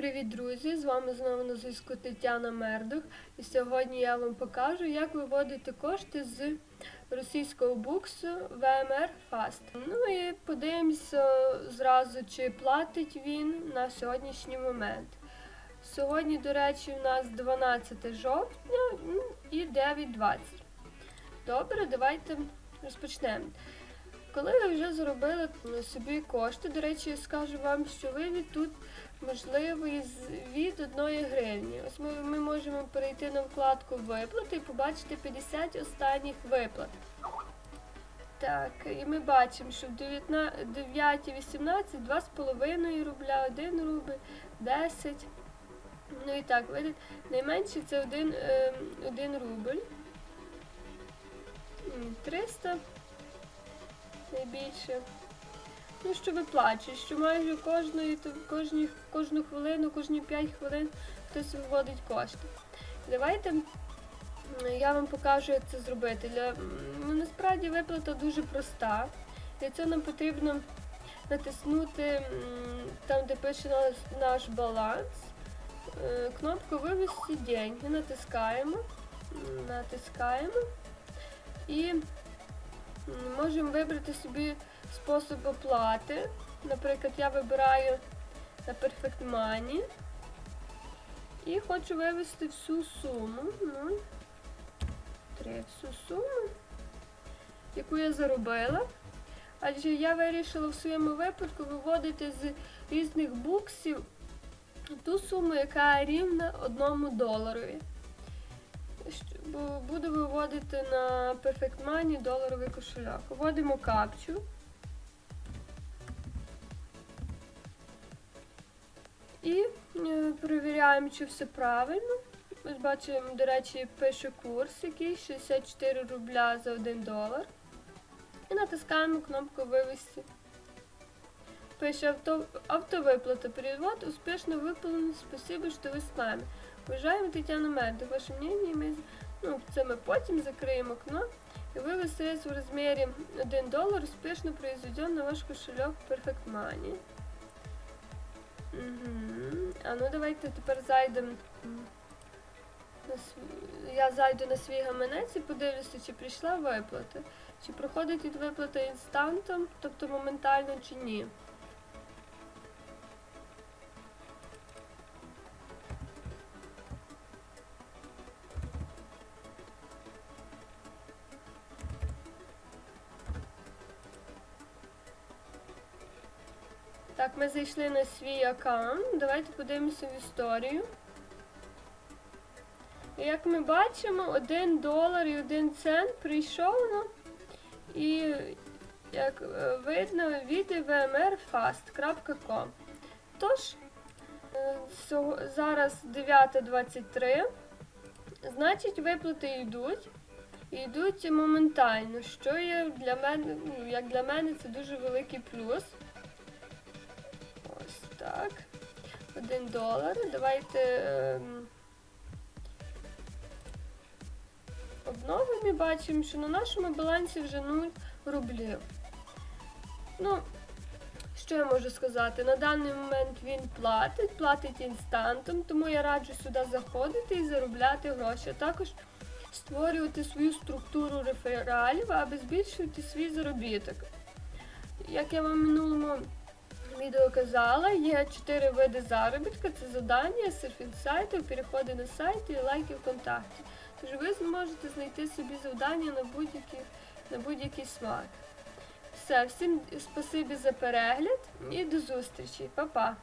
Привіт, друзі! З вами знову на зв'язку Тетяна Мердух. І сьогодні я вам покажу, як виводити кошти з російського буксу VMR Fast. Ну і подивимося зразу, чи платить він на сьогоднішній момент. Сьогодні, до речі, у нас 12 жовтня ну, і 9.20. Добре, давайте розпочнемо. Коли ви вже заробили собі кошти, до речі, я скажу вам, що вивід тут можливий від 1 гривні. Ось ми, ми можемо перейти на вкладку виплати і побачити 50 останніх виплат. Так, і ми бачимо, що в 9.18 2,5 рубля, 1 рубль, 10. Ну і так, видите, найменше це 1, 1 рубль. М, 300 найбільше. Ну, що виплачують, що майже кожної, то- кожні, кожну хвилину, кожні 5 хвилин хтось виводить кошти. Давайте я вам покажу, як це зробити. Для, ну, насправді виплата дуже проста. Для цього нам потрібно натиснути там, де пише наш, наш баланс, е, кнопку Вивести деньги. Натискаємо, натискаємо і можемо вибрати собі спосіб оплати. Наприклад, я вибираю на Perfect Money і хочу вивести всю суму. Ну, три, всю суму, яку я заробила. Адже я вирішила в своєму випадку виводити з різних буксів ту суму, яка рівна одному доларові. Буду виводити на Perfect Money доларовий кошельок. Вводимо капчу. І е, перевіряємо, чи все правильно. Ось бачимо, до речі, пише курс, який 64 рубля за 1 долар. І натискаємо кнопку Вивести. Пише авто, автовиплата. Перевод успішно виповнений. Спасибо, що ви з нами. Вважаємо Тетяна Мердик. Ваше мнение ми, ну, це ми потім закриємо окно. І вивез в розмірі 1 долар успішно произведен на ваш кошельок Perfect Money. А ну давайте тепер зайдемо. Я зайду на свій гаманець і подивлюся, чи прийшла виплата. Чи проходить від виплата інстантом, тобто моментально чи ні. Так, ми зайшли на свій аккаунт. Давайте подивимося в історію. Як ми бачимо, 1 долар і 1 цент прийшов нам. І як е, видно від vmrfast.com. Тож, е, зараз 9.23. Значить, виплати йдуть. І йдуть моментально, що є для мене, ну, як для мене, це дуже великий плюс. Так. Один долар. Давайте ем, обновимо і бачимо, що на нашому балансі вже 0 рублів. Ну, що я можу сказати? На даний момент він платить, платить інстантом, тому я раджу сюди заходити і заробляти гроші. А також створювати свою структуру рефералів, аби збільшувати свій заробіток. Як я вам в минулому відео казала, є чотири види заробітка: це завдання, серфінг сайтів, переходи на сайт і лайки ВКонтакті. Тож ви зможете знайти собі завдання на будь-який на будь-який смак. Все, всім спасибі за перегляд і до зустрічі. Па-па!